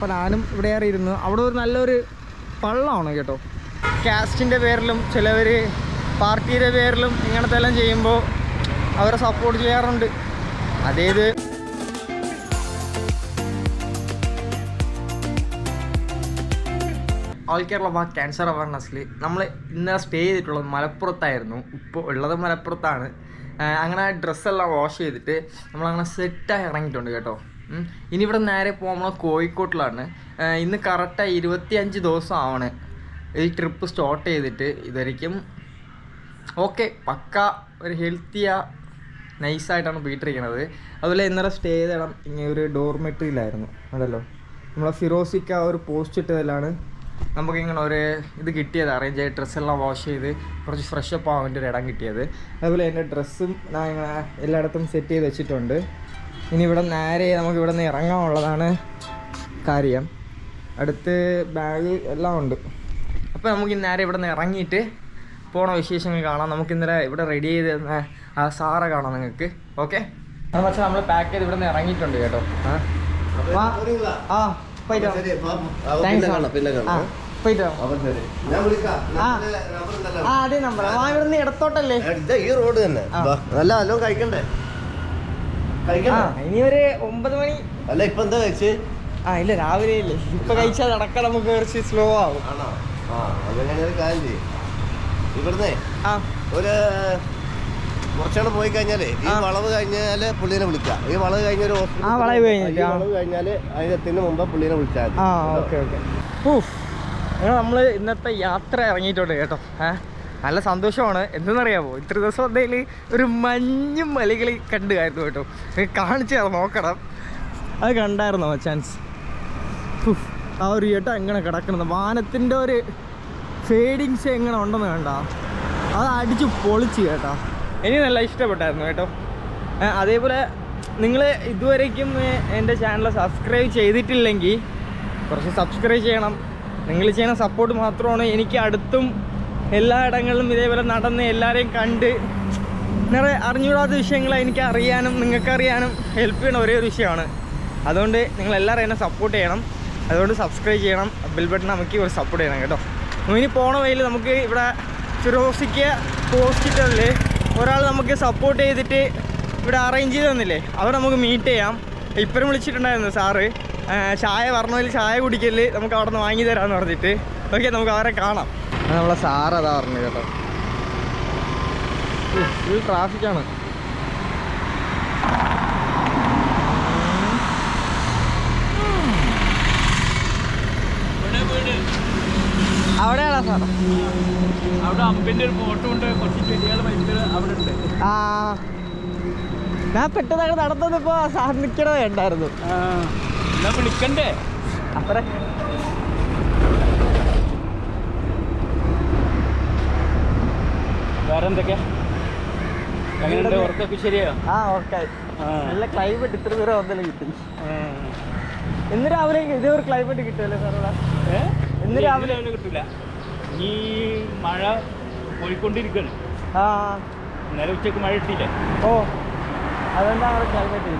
അപ്പോൾ ഞാനും ഇവിടെ ഏറെ അവിടെ ഒരു നല്ലൊരു പള്ളമാണ് കേട്ടോ. കാസ്റ്റിന്റെ പേരിലും ചിലവർ പാർട്ടിയുടെ പേരിലും ഇങ്ങനത്തെ എല്ലാം ചെയ്യുമ്പോൾ അവരെ സപ്പോർട്ട് ചെയ്യാറുണ്ട്. അതേത്? ഓൾ കേരള ബാ ക്യാൻസർ അവയർനെസ്സിൽ നമ്മൾ ഇന്നലെ സ്റ്റേ ചെയ്തിട്ടുള്ളത് മലപ്പുറത്തായിരുന്നു. ഇപ്പോൾ ഉള്ളത് മലപ്പുറത്താണ്. അങ്ങനെ ഡ്രസ്സെല്ലാം വാഷ് ചെയ്തിട്ട് നമ്മളങ്ങനെ സെറ്റായി ഇറങ്ങിയിട്ടുണ്ട് കേട്ടോ. ഇനി ഇവിടെ നേരെ പോകുമ്പോൾ കോഴിക്കോട്ടിലാണ്. ഇന്ന് കറക്റ്റായി ഇരുപത്തി അഞ്ച് ദിവസം ആവണ്. ഈ ട്രിപ്പ് സ്റ്റാർട്ട് ചെയ്തിട്ട് ഇതായിരിക്കും. ഓക്കെ പക്ക ഒരു ഹെൽത്തിയ നൈസായിട്ടാണ് പോയിട്ടിരിക്കുന്നത് അതുപോലെ ഇന്നലെ സ്റ്റേ ചെയ്ത ഇങ്ങനെ ഒരു ഡോർമെട്രിയിലായിരുന്നു അതല്ലോ നമ്മളെ ഫിറോസിക്ക ഒരു പോസ്റ്റ് ഇട്ടതിലാണ് നമുക്കിങ്ങനെ ഒരു ഇത് കിട്ടിയത്. അറേഞ്ച് ചെയ്ത് ഡ്രസ്സെല്ലാം വാഷ് ചെയ്ത് കുറച്ച് ഫ്രഷ് അപ്പ് ആവാൻ വേണ്ടി ഒരു ഇടം കിട്ടിയത്. അതുപോലെ എന്റെ ഡ്രസ്സും ഞാൻ ഇങ്ങനെ എല്ലായിടത്തും സെറ്റ് ചെയ്ത് വെച്ചിട്ടുണ്ട്. ഇനി ഇവിടെ നേരെ നമുക്ക് ഇവിടെ നിന്ന് ഇറങ്ങാനുള്ളതാണ് കാര്യം. അടുത്ത് ബാഗ് എല്ലാം ഉണ്ട്. അപ്പോൾ നമുക്ക് ഇന്ന് നേരെ ഇവിടെ നിന്ന് ഇറങ്ങിയിട്ട് പോണ വിശേഷങ്ങൾ കാണാം. നമുക്ക് ഇന്നലെ ഇവിടെ റെഡി ചെയ്ത് തന്ന ആ സാറ കാണാം നിങ്ങൾക്ക്. ഓക്കെ അത് പക്ഷേ നമ്മൾ പാക്ക് ചെയ്ത് ഇവിടെ നിന്ന് ഇറങ്ങിയിട്ടുണ്ട് കേട്ടോ. ആ. വാ. ആ പോയിട്ട് പോയിട്ട് അതെ നമ്പർ ആ. ഇവിടെ നിന്ന് ഇടത്തോട്ടല്ലേ? ഈ റോഡ് തന്നെ. നല്ല നല്ല നല്ലോ കഴിക്കണ്ടേ? ഇനി ഒരു ഒമ്പത് മണി. അല്ല ഇപ്പൊ എന്താ കഴിച്ച്? ആ ഇല്ല രാവിലെ ഇല്ലേ. ഇപ്പൊ കഴിച്ചാൽ നടക്കാൻ നമുക്ക് കുറച്ച് സ്ലോ ആവും. ഇവിടുന്ന് ഒരു കുറച്ചുകൂടെ പോയി കഴിഞ്ഞാലേ ഈ വളവ് കഴിഞ്ഞാൽ പുള്ളിനെ വിളിക്കാം. ഈ വളവ് കഴിഞ്ഞ ഒരു ആ, വളവ് കഴിഞ്ഞാൽ അതിനെത്തിന് മുമ്പ് പുള്ളിനെ വിളിച്ചാൽ നമ്മൾ ഇന്നത്തെ യാത്ര ഇറങ്ങിയിട്ടുണ്ട് കേട്ടോ. ഏ? നല്ല സന്തോഷമാണ്. എന്തെന്നറിയാമോ ഇത്ര ദിവസം എന്തെങ്കിലും ഒരു മഞ്ഞും മലകളി കണ്ടുകായിരുന്നു കേട്ടോ. കാണിച്ചു തരാം നോക്കണം. അത് കണ്ടായിരുന്നോ ചാൻസ് ആ ഒരു ഏട്ട എങ്ങനെ കിടക്കുന്നത് വാനത്തിന്റെ ഒരു ഫേഡിങ്സ് എങ്ങനെ ഉണ്ടെന്ന് കണ്ട? അത് അടിച്ച് പൊളിച്ച് കേട്ടോ. എനിക്ക് നല്ല ഇഷ്ടപ്പെട്ടായിരുന്നു കേട്ടോ. അതേപോലെ നിങ്ങൾ ഇതുവരേക്കും എന്റെ ചാനൽ സബ്സ്ക്രൈബ് ചെയ്തിട്ടില്ലെങ്കിൽ കുറച്ച് സബ്സ്ക്രൈബ് ചെയ്യണം. നിങ്ങൾ ചെയ്യുന്ന സപ്പോർട്ട് മാത്രമാണ് എനിക്ക് അടുത്തും എല്ലാ ഇടങ്ങളിലും ഇതേപോലെ നടന്ന് എല്ലാവരെയും കണ്ട് നിറയെ അറിഞ്ഞുകൂടാത്ത വിഷയങ്ങൾ എനിക്ക് അറിയാനും നിങ്ങൾക്കറിയാനും ഹെൽപ്പ് ചെയ്യണ ഒരേ ഒരു വിഷയമാണ്. അതുകൊണ്ട് നിങ്ങൾ എല്ലാവരും എന്നെ സപ്പോർട്ട് ചെയ്യണം. അതുകൊണ്ട് സബ്സ്ക്രൈബ് ചെയ്യണം. ബിൽ ബട്ടൺ നമുക്ക് ഒരു സപ്പോർട്ട് ചെയ്യണം കേട്ടോ. ഇനി പോണ വഴിയിൽ നമുക്ക് ഇവിടെ ഫിറോസിക്ക് ഹോസ്പിറ്റലിൽ ഒരാൾ നമുക്ക് സപ്പോർട്ട് ചെയ്തിട്ട് ഇവിടെ അറേഞ്ച് ചെയ്ത് തന്നില്ലേ? അവിടെ നമുക്ക് മീറ്റ് ചെയ്യാം. ഇപ്പോഴും വിളിച്ചിട്ടുണ്ടായിരുന്നു സാറ്. ചായ പറഞ്ഞതിൽ ചായ കുടിക്കൽ നമുക്ക് അവിടെ നിന്ന് വാങ്ങി തരാമെന്ന് പറഞ്ഞിട്ട്. ഓക്കെ നമുക്ക് അവരെ കാണാം. നമ്മളെ സാറതാ പറഞ്ഞു കേട്ടോ. ഫുൾ ട്രാഫിക്കാണ് അവിടെയാണോ സാർ അവിടെ അമ്പിന്റെ ഒരു ഫോട്ടോ ഉണ്ട്. കുറച്ച് ചെടികൾ ഭയങ്കര അവിടെ ഉണ്ട്. ആ. ഞാൻ പെട്ടെന്ന് നടന്നപ്പോ സാർ നിൽക്കണത് ഉണ്ടായിരുന്നു. വിളിക്കണ്ടേ? അത്ര. വേറെ എന്തൊക്കെ എങ്ങനെയുണ്ട് ഉറക്കൊക്കെ ശരിയോ ആ. നല്ല ക്ലൈമറ്റ് ഇത്ര ദൂരം കിട്ടി. ഇന്ന് രാവിലെ ഇതേ ഒരു ക്ലൈമറ്റ് കിട്ടുമല്ലോ ഏ? ഇന്ന് രാവിലെ- രാവിലെ കിട്ടൂല. ഈ മഴ പോയിക്കൊണ്ടിരിക്കുകയാണ് ആ. ഇന്നലെ ഉച്ചയ്ക്ക് മഴ കിട്ടിയില്ലേ? ഓ അതെന്താ അവിടെ ക്ലൈമറ്റ്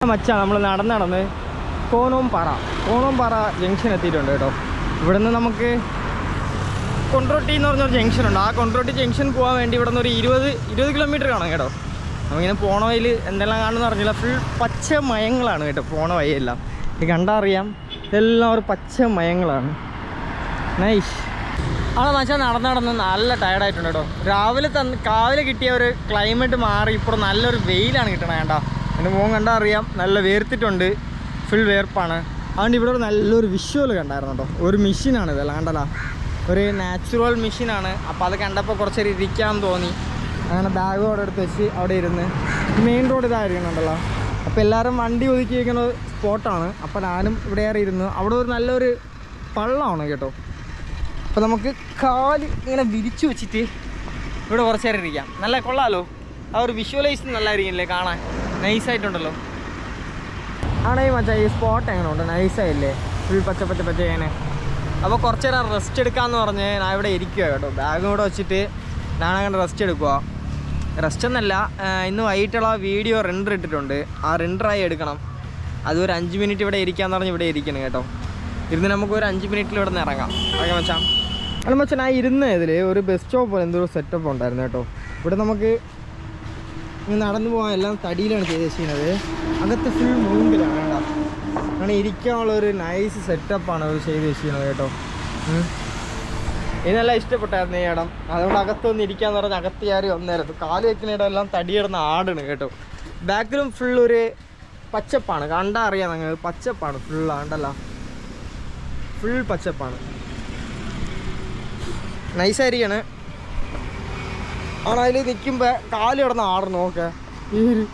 മച്ചാ നമ്മൾ നടന്ന് നടന്ന് കോണോംപാറ കോണോംപാറ ജംഗ്ഷൻ എത്തിയിട്ടുണ്ട് കേട്ടോ. ഇവിടുന്ന് നമുക്ക് കൊണ്ടോട്ടി എന്ന് പറഞ്ഞൊരു ജംഗ്ഷൻ ഉണ്ട്. ആ കൊണ്ടോട്ടി ജംഗ്ഷൻ പോകാൻ വേണ്ടി ഇവിടെ നിന്ന് ഒരു ഇരുപത് ഇരുപത് കിലോമീറ്റർ കാണും കേട്ടോ. നമുക്കിങ്ങനെ പോണ വഴിയിൽ എന്തെല്ലാം കാണുമെന്ന് അറിഞ്ഞില്ല. ഫുൾ പച്ച മയങ്ങളാണ് കേട്ടോ പോണ വഴിയെല്ലാം. ഇത് അറിയാം ഇതെല്ലാം ഒരു പച്ച മയങ്ങളാണ്. നൈസ് അവിടെ മച്ചാൻ നടന്ന് നടന്ന് നല്ല ടയർഡായിട്ടുണ്ട് കേട്ടോ. രാവിലെ തന്ന് കാവിലെ കിട്ടിയ ഒരു ക്ലൈമറ്റ് മാറി ഇപ്പോൾ നല്ലൊരു വെയിലാണ് കിട്ടണേ കേട്ടോ എന്റെ മോൻ കണ്ടാൽ അറിയാം നല്ല വേർത്തിട്ടുണ്ട്. ഫുൾ വേർപ്പാണ്. അതുകൊണ്ട് ഇവിടെ ഒരു നല്ലൊരു വിഷ്വൽ കണ്ടായിരുന്നു കേട്ടോ. ഒരു മെഷീനാണ് ഇത് അല്ലാണ്ടല്ല ഒരു നാച്ചുറൽ മെഷീനാണ് അപ്പോൾ അത് കണ്ടപ്പോൾ കുറച്ച് നേരം ഇരിക്കാൻ തോന്നി. അങ്ങനെ ബാഗ് അവിടെ എടുത്ത് വെച്ച് അവിടെ ഇരുന്ന്. മെയിൻ റോഡ് ഇതായിരിക്കണുണ്ടല്ലോ അപ്പോൾ എല്ലാവരും വണ്ടി ഒതുക്കി വയ്ക്കുന്ന സ്പോട്ടാണ് അപ്പോൾ ഞാനും ഇവിടെ ഏറെ ഇരുന്നു. അവിടെ ഒരു നല്ലൊരു പള്ളമാണ് കേട്ടോ. അപ്പോൾ നമുക്ക് കാൽ ഇങ്ങനെ വിരിച്ചു വെച്ചിട്ട് ഇവിടെ കുറച്ച് നേരം ഇരിക്കാം. നല്ല കൊള്ളാമല്ലോ ആ ഒരു വിഷ്വലൈസ് നല്ലതായിരിക്കില്ലേ കാണാൻ? നൈസായിട്ടുണ്ടല്ലോ ആണെങ്കിൽ മച്ചാ ഈ സ്പോട്ട് എങ്ങനെ ഉണ്ട് നൈസായില്ലേ ഫുൾ പച്ച പച്ച പച്ച ഇങ്ങനെ. അപ്പോൾ കുറച്ച് നേരം റെസ്റ്റ് എടുക്കാമെന്ന് പറഞ്ഞ് ഞാൻ ഇവിടെ ഇരിക്കുക കേട്ടോ. ബാഗും കൂടെ വെച്ചിട്ട് ഞാനങ്ങനെ റെസ്റ്റ് എടുക്കുക റെസ്റ്റ് എന്നല്ല ഇന്ന് വൈകിട്ടുള്ള വീഡിയോ റെൻഡർ ഇട്ടിട്ടുണ്ട്. ആ റെൻഡറായി എടുക്കണം. അത് ഒരു അഞ്ച് മിനിറ്റ് ഇവിടെ ഇരിക്കാന്ന് പറഞ്ഞ് ഇവിടെ ഇരിക്കണം കേട്ടോ. ഇരുന്ന് നമുക്ക് ഒരു അഞ്ച് മിനിറ്റിൽ ഇവിടെ നിന്ന് ഇറങ്ങാം. ഓക്കെ മച്ചാം. അല്ല മച്ചാൻ ആ ഇരുന്ന ഇതിൽ ഒരു ബസ് സ്റ്റോപ്പ് പോലെ എന്തോ സെറ്റപ്പ് ഉണ്ടായിരുന്നു കേട്ടോ. ഇവിടെ നമുക്ക് നടന്നു പോകാൻ എല്ലാം തടിയിലാണ് ചെയ്ത് വെച്ചിരിക്കുന്നത് അകത്ത് ഫുൾ മൂങ്കിലാണ് കേട്ടോ അങ്ങനെ ഇരിക്കാനുള്ള ഒരു നൈസ് സെറ്റപ്പാണ് അവർ ചെയ്ത് വെച്ചിരിക്കുന്നത് കേട്ടോ. ഇതിനെല്ലാം ഇഷ്ടപ്പെട്ടായിരുന്നു ഈ ഇടം. അതുകൊണ്ട് അകത്തൊന്ന് ഇരിക്കാന്ന് പറഞ്ഞാൽ അകത്ത് കയറി വന്നായിരുന്നു. കാൽ വെക്കുന്ന ഇടം എല്ലാം തടിയിടുന്ന ആടാണ് കേട്ടോ. ബാക്കിലും ഫുൾ ഒരു പച്ചപ്പാണ്. കണ്ടാ അറിയാം നിങ്ങൾ. പച്ചപ്പാണ് ഫുൾ ആണ്ടല്ല. ഫുൾ പച്ചപ്പാണ്. നൈസായിരിക്കാണ് ആണ്? അതിൽ നിൽക്കുമ്പോൾ കാൽ കിടന്ന് ആടണം നോക്കേ. ഈ ഒരു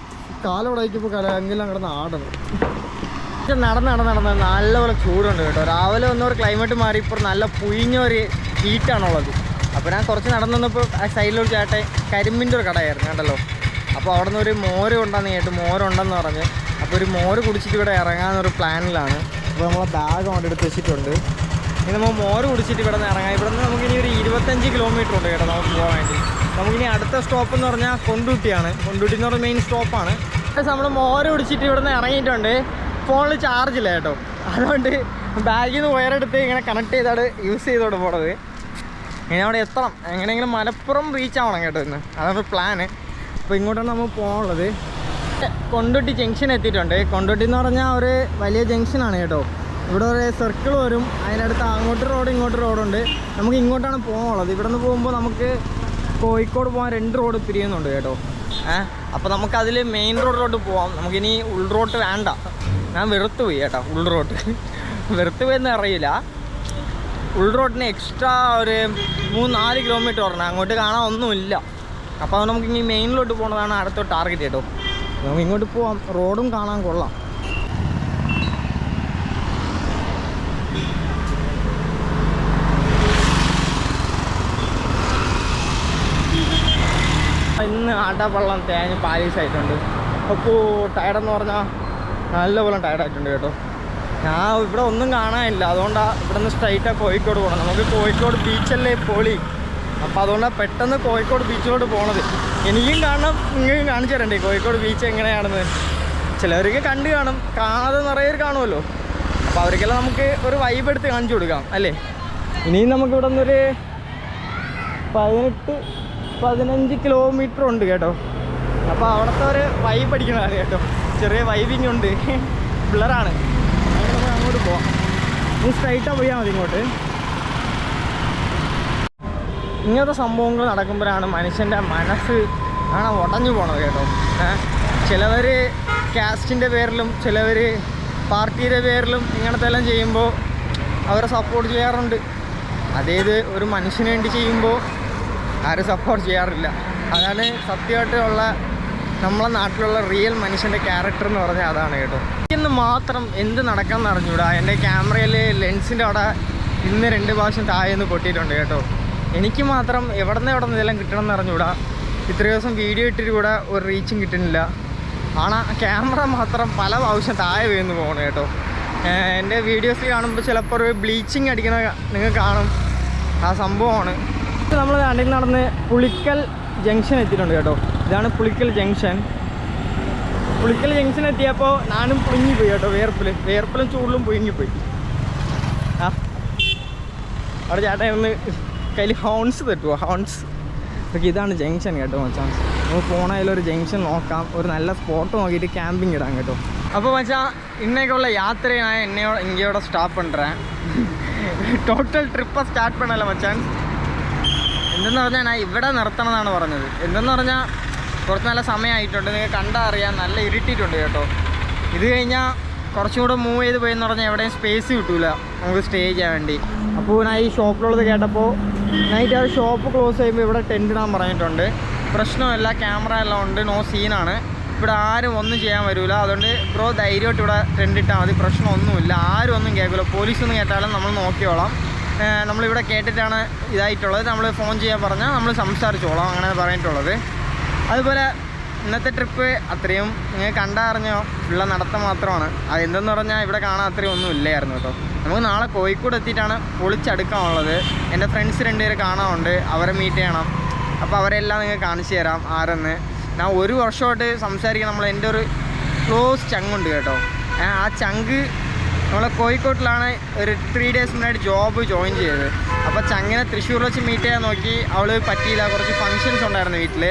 കാലോടെ വയ്ക്കുമ്പോൾ കല എങ്കിലും കിടന്ന് ആടണം. നടന്ന് നടന്ന് നടന്ന് നല്ലപോലെ ചൂടുണ്ട് കേട്ടോ. രാവിലെ ഒന്നൊരു ക്ലൈമറ്റ് മാറി ഇപ്പോൾ നല്ല പുയിഞ്ഞ ഒരു ഹീറ്റാണുള്ളത് അപ്പോൾ ഞാൻ കുറച്ച് നടന്നു വന്നപ്പോൾ ആ സൈഡിലൊരു ചേട്ടെ കരിമ്പിന്റെ ഒരു കടയായിരുന്നു കണ്ടല്ലോ? അപ്പോൾ അവിടെ നിന്ന് ഒരു മോര് ഉണ്ടെന്ന് കേട്ട്. മോരുണ്ടെന്ന് പറഞ്ഞ്. അപ്പോൾ ഒരു മോര് കുടിച്ചിട്ട് ഇവിടെ ഇറങ്ങാമെന്നൊരു പ്ലാനിലാണ് അപ്പോൾ നമ്മളെ ബാഗ് അവിടെ എടുത്ത് വെച്ചിട്ടുണ്ട്. ഇനി നമ്മൾ മോര് കുടിച്ചിട്ട് ഇവിടെ നിന്ന് ഇറങ്ങാം. ഇവിടെ നിന്ന് നമുക്കിനി ഒരു ഇരുപത്തഞ്ച് കിലോമീറ്റർ ഉണ്ട് കേട്ടോ നമുക്ക് പോകാൻ വേണ്ടി. നമുക്കിനി അടുത്ത സ്റ്റോപ്പ് എന്ന് പറഞ്ഞാൽ കൊണ്ടൂട്ടിയാണ്. കൊണ്ടൂട്ടി എന്ന് പറഞ്ഞാൽ മെയിൻ സ്റ്റോപ്പാണ് നമ്മൾ മോര് പിടിച്ചിട്ട് ഇവിടെ നിന്ന് ഇറങ്ങിയിട്ടുണ്ട് ഫോണിൽ ചാർജ് ഇല്ല കേട്ടോ. അതുകൊണ്ട് ബാഗിൽ നിന്ന് വയറെടുത്ത് ഇങ്ങനെ കണക്ട് ചെയ്താണ് യൂസ് ചെയ്തോണ്ട് പോണത്. ഇനി അവിടെ എത്തണം. എങ്ങനെയെങ്കിലും മലപ്പുറം റീച്ച് ആവണം കേട്ടോ ഇന്ന്. അതാണ് പ്ലാന് അപ്പോൾ ഇങ്ങോട്ടാണ് നമ്മൾ പോകാനുള്ളത്. കൊണ്ടോട്ടി ജംഗ്ഷൻ എത്തിയിട്ടുണ്ട്. കൊണ്ടോട്ടി എന്ന് പറഞ്ഞാൽ ഒരു വലിയ ജംഗ്ഷനാണ് കേട്ടോ. ഇവിടെ ഒരു സർക്കിൾ വരും. അതിനടുത്ത് അങ്ങോട്ട് റോഡ് ഇങ്ങോട്ട് റോഡുണ്ട് നമുക്ക് ഇങ്ങോട്ടാണ് പോകാനുള്ളത്. ഇവിടെ നിന്ന് പോകുമ്പോൾ നമുക്ക് കോഴിക്കോട് പോകാൻ രണ്ട് റോഡ് പിരിയുന്നുണ്ട് കേട്ടോ. ഏഹ് അപ്പോൾ നമുക്ക് അതിൽ മെയിൻ റോഡിലോട്ട് പോവാം. നമുക്കിനി ഉൾ റോട്ട് വേണ്ട. ഞാൻ വെറുത്ത് പോയി കേട്ടോ ഉൾ റോട്ട് വെറുത്ത് പോയെന്ന് അറിയില്ല. ഉൾ റോഡിന് എക്സ്ട്രാ ഒരു മൂന്ന് നാല് കിലോമീറ്റർ പറഞ്ഞാൽ അങ്ങോട്ട് കാണാൻ ഒന്നുമില്ല. അപ്പോൾ നമുക്ക് ഇനി മെയിനിലോട്ട് പോകുന്നതാണ് അടുത്ത ടാർഗറ്റ് കേട്ടോ. നമുക്ക് ഇങ്ങോട്ട് പോവാം. റോഡും കാണാൻ കൊള്ളാം. ഇന്ന് ആട്ടാപ്പള്ളം തേഞ്ഞ് പാലീസായിട്ടുണ്ട് അപ്പോൾ ടയർഡെന്ന് പറഞ്ഞാൽ നല്ലപോലെ ടയർഡായിട്ടുണ്ട് കേട്ടോ. ഞാൻ ഇവിടെ ഒന്നും കാണാനില്ല. അതുകൊണ്ടാണ് ഇവിടെ നിന്ന് സ്ട്രൈറ്റാണ് കോഴിക്കോട് പോകണം നമുക്ക് കോഴിക്കോട് ബീച്ചല്ലേ പൊളി. അപ്പോൾ അതുകൊണ്ടാണ് പെട്ടെന്ന് കോഴിക്കോട് ബീച്ചിലോട്ട് പോണത്. എനിക്കും കാണണം നിങ്ങൾക്കും കാണിച്ചു തരണ്ടേ? കോഴിക്കോട് ബീച്ച് എങ്ങനെയാണെന്ന്? ചിലവർക്ക് കണ്ടു കാണും. കാണാതെ നിറയെ കാണുമല്ലോ. അപ്പോൾ അവർക്കെല്ലാം നമുക്ക് ഒരു വൈബ് എടുത്ത് കാണിച്ചു കൊടുക്കാം അല്ലേ? ഇനിയും നമുക്കിവിടെ നിന്നൊരു പതിനെട്ട് പതിനഞ്ച് കിലോമീറ്റർ ഉണ്ട് കേട്ടോ. അപ്പോൾ അവിടുത്തെ ഒരു വൈബ് അടിക്കണതാണ് കേട്ടോ. ചെറിയ വൈബിങ് ഉണ്ട്. ബ്ലറാണ് അങ്ങോട്ട് പോവാം. ഇനി സ്ട്രൈറ്റാ പോയാൽ മതി ഇങ്ങോട്ട്. ഇങ്ങനത്തെ സംഭവങ്ങൾ നടക്കുമ്പോഴാണ് മനുഷ്യന്റെ മനസ്സ് ആണ് ഉടഞ്ഞു പോണത് കേട്ടോ. ചിലവർ കാസ്റ്റിന്റെ പേരിലും ചിലവർ പാർട്ടിയുടെ പേരിലും ഇങ്ങനത്തെ എല്ലാം ചെയ്യുമ്പോൾ അവരെ സപ്പോർട്ട് ചെയ്യാറുണ്ട്. അതേത് ഒരു മനുഷ്യന് വേണ്ടി ചെയ്യുമ്പോൾ ആരും സപ്പോർട്ട് ചെയ്യാറില്ല. അതാണ് സത്യമായിട്ടുള്ള നമ്മളെ നാട്ടിലുള്ള റിയൽ മനുഷ്യന്റെ ക്യാരക്ടർ എന്ന് പറഞ്ഞാൽ അതാണ് കേട്ടോ. ഇന്ന് മാത്രം എന്ത് നടക്കാമെന്ന് അറിഞ്ഞൂടാ? എന്റെ ക്യാമറയിൽ ലെൻസിന്റെ അവിടെ ഇന്ന് രണ്ട് പ്രാവശ്യം താഴെന്ന് പൊട്ടിയിട്ടുണ്ട് കേട്ടോ. എനിക്ക് മാത്രം എവിടെ നിന്ന് എവിടെ നിന്ന് ഇതെല്ലാം കിട്ടണം എന്ന് അറിഞ്ഞൂടാ. ഇത്ര ദിവസം വീഡിയോ ഇട്ടിട്ട് കൂടെ ഒരു റീച്ചും കിട്ടുന്നില്ല. ആണ് ക്യാമറ മാത്രം പല പ്രാവശ്യം താഴെ വീഴുന്നു പോകണം കേട്ടോ. എന്റെ വീഡിയോസ് കാണുമ്പോൾ ചിലപ്പോൾ ഒരു ബ്ലീച്ചിങ് അടിക്കുന്ന നിങ്ങൾ കാണും. ആ സംഭവമാണ്. ഇപ്പോൾ നമ്മൾ രണ്ടിൽ നടന്ന് പുളിക്കൽ ജംഗ്ഷൻ എത്തിയിട്ടുണ്ട് കേട്ടോ. ഇതാണ് പുളിക്കൽ ജംഗ്ഷൻ പുളിക്കൽ ജംഗ്ഷൻ എത്തിയപ്പോൾ ഞാനും പുഴുങ്ങിപ്പോയി കേട്ടോ വേർപ്പിൽ വേർപ്പിലും ചൂടിലും പുഴുങ്ങിപ്പോയി ആ. അവിടെ ചേട്ടൻ ഒന്ന് കയ്യിൽ ഹോൺസ് തട്ടുമോ ഹോൺസ് ഓക്കെ ഇതാണ് ജംഗ്ഷൻ കേട്ടോ മച്ചാ. നമുക്ക് പോണതിലൊരു ജംഗ്ഷൻ നോക്കാം. ഒരു നല്ല സ്പോട്ട് നോക്കിയിട്ട് ക്യാമ്പിംഗ് ഇടാം കേട്ടോ. അപ്പോൾ മച്ചാ ഇന്നേക്കുള്ള യാത്രയായ എന്നെയോ ഇങ്ങയോടെ സ്റ്റാപ്പ് പണ്ടേ ടോട്ടൽ ട്രിപ്പ് സ്റ്റാർട്ട് പണല്ലോ മച്ചാൻ എന്തെന്ന് പറഞ്ഞാൽ ഞാൻ ഇവിടെ നിർത്തണമെന്നാണ് പറഞ്ഞത്. എന്തെന്ന് പറഞ്ഞാൽ കുറച്ച് നല്ല സമയമായിട്ടുണ്ട്. നിങ്ങൾ കണ്ടാൽ അറിയാം. നല്ല ഇരുട്ടിയിട്ടുണ്ട് കേട്ടോ. ഇത് കഴിഞ്ഞാൽ കുറച്ചും കൂടെ മൂവ് ചെയ്ത് പോയെന്ന് പറഞ്ഞാൽ എവിടെയും സ്പേസ് കിട്ടൂല. നമുക്ക് സ്റ്റേ ചെയ്യാൻ വേണ്ടി. അപ്പോൾ ഞാൻ ഈ ഷോപ്പിലുള്ളത് കേട്ടപ്പോൾ നൈറ്റ് ആ ഷോപ്പ് ക്ലോസ് ചെയ്യുമ്പോൾ ഇവിടെ ടെന്റ് ഇടാൻ പറഞ്ഞിട്ടുണ്ട്. പ്രശ്നമല്ല ക്യാമറ എല്ലാം ഉണ്ട്. നോ സീനാണ് ഇവിടെ ആരും ഒന്നും ചെയ്യാൻ വരില്ല അതുകൊണ്ട് ബ്രോ ധൈര്യമായിട്ട് ഇവിടെ ഇട്ടാൽ മതി. പ്രശ്നമൊന്നുമില്ല. ആരും ഒന്നും കേൾക്കില്ല പോലീസൊന്നും കേട്ടാലും നമ്മൾ നോക്കിയോളാം നമ്മളിവിടെ കേട്ടിട്ടാണ് ഇതായിട്ടുള്ളത്. നമ്മൾ ഫോൺ ചെയ്യാൻ പറഞ്ഞാൽ നമ്മൾ സംസാരിച്ചോളാം അങ്ങനെ പറഞ്ഞിട്ടുള്ളത്. അതുപോലെ ഇന്നത്തെ ട്രിപ്പ് അത്രയും നിങ്ങൾ കണ്ടറിഞ്ഞോ ഉള്ള നടത്തം മാത്രമാണ്. അതെന്തെന്ന് പറഞ്ഞാൽ ഇവിടെ കാണാൻ അത്രയും ഒന്നും ഇല്ലായിരുന്നു കേട്ടോ. നമുക്ക് നാളെ കോഴിക്കോട് എത്തിയിട്ടാണ് പൊളിച്ചടുക്കാനുള്ളത്. എന്റെ ഫ്രണ്ട്സ് രണ്ടുപേർ കാണാനുണ്ട്. അവരെ മീറ്റ് ചെയ്യണം. അപ്പോൾ അവരെല്ലാം നിങ്ങൾ കാണിച്ചു തരാം ആരെന്ന്. ഞാൻ ഒരു വർഷമായിട്ട് സംസാരിക്കാൻ നമ്മൾ എന്റെ ഒരു ക്ലോസ് ചങ്കുണ്ട് കേട്ടോ. ആ ചങ്ക് നമ്മളെ കോഴിക്കോട്ടിലാണ് ഒരു ത്രീ ഡേയ്സ് മുന്നായിട്ട് ജോബ് ജോയിൻ ചെയ്തത്. അപ്പോൾ ചങ്ങനെ തൃശ്ശൂർ വെച്ച് മീറ്റ് ചെയ്യാൻ നോക്കി. അവൾ പറ്റിയില്ല. കുറച്ച് ഫങ്ഷൻസ് ഉണ്ടായിരുന്നു വീട്ടിൽ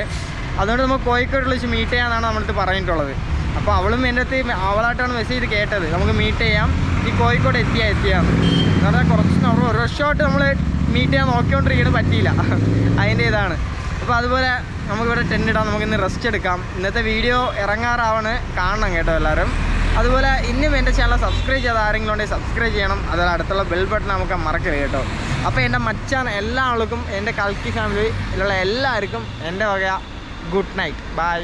അതുകൊണ്ട് നമുക്ക് കോഴിക്കോട്ടിൽ വെച്ച് മീറ്റ് ചെയ്യാനാണ് നമ്മളടുത്ത് പറഞ്ഞിട്ടുള്ളത്. അപ്പോൾ അവളും എന്റെ അടുത്ത് അവളായിട്ടാണ് മെസ്സേജ് കേട്ടത്. നമുക്ക് മീറ്റ് ചെയ്യാം. ഈ കോഴിക്കോട് എത്തിയാൽ എത്തിയാന്ന്. എന്ന് പറഞ്ഞാൽ കുറച്ച് നമ്മൾ ഒരു വർഷമായിട്ട് നമ്മൾ മീറ്റ് ചെയ്യാൻ നോക്കിക്കൊണ്ടിരിക്കുന്നത് പറ്റിയില്ല. അതിന്റെ ഇതാണ്. അപ്പോൾ അതുപോലെ നമുക്കിവിടെ ടെന്റ് ഇടാം. നമുക്കിന്ന് റെസ്റ്റ് എടുക്കാം. ഇന്നത്തെ വീഡിയോ ഇറങ്ങാറാവണ്. കാണണം കേട്ടോ എല്ലാവരും. അതുപോലെ ഇന്നും എന്റെ ചാനൽ സബ്സ്ക്രൈബ് ചെയ്ത ആരെങ്കിലും ഉണ്ടെങ്കിൽ സബ്സ്ക്രൈബ് ചെയ്യണം. അതുപോലെ അടുത്തുള്ള ബെൽ ബട്ടൺ നമുക്ക് മറക്കരുത് കേട്ടോ. അപ്പോൾ എന്റെ മച്ചാൻ എല്ലാ ആൾക്കും എന്റെ കൽക്കി ഫാമിലിയിലുള്ള എല്ലാവർക്കും എന്റെ വക ഗുഡ് നൈറ്റ്. ബൈ